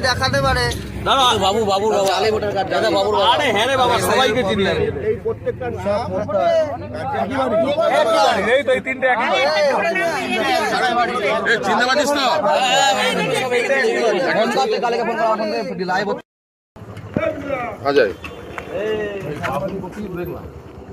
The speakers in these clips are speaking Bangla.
দেখাতে পারে বাবু বাবু কার্ড দাদা বাবুর আরে হ্যাঁ রে বাবা সবাইকে চিনি আমি এই তো এই তিনটে একই বাড়ি। চিনতে পারছিস তো ফোন করতে কালকে ফোন করা করে লাইভ অজয়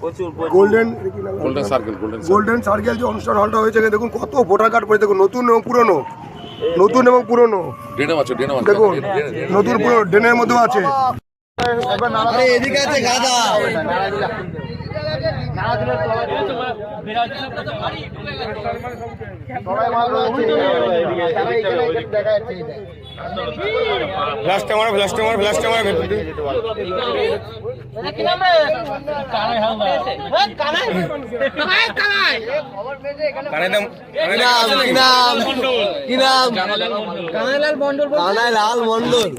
প্রচুর golden golden circle golden golden circle যে অনুষ্ঠান হলটা হয়েছে দেখুন কত ভোটার কার্ড পড়ে দেখুন নতুন এবং পুরনো। নতুন এবং পুরনো। দেখুন নতুন পুরনো ড্রেনের মধ্যেও আছে। এদিকে আছে গাদা ক্যামেরা মারো ক্যামেরা মারো ক্যামেরা কি নাম? কি নাম? কি নাম কানাইলাল মন্ডল কানাইলাল মন্ডল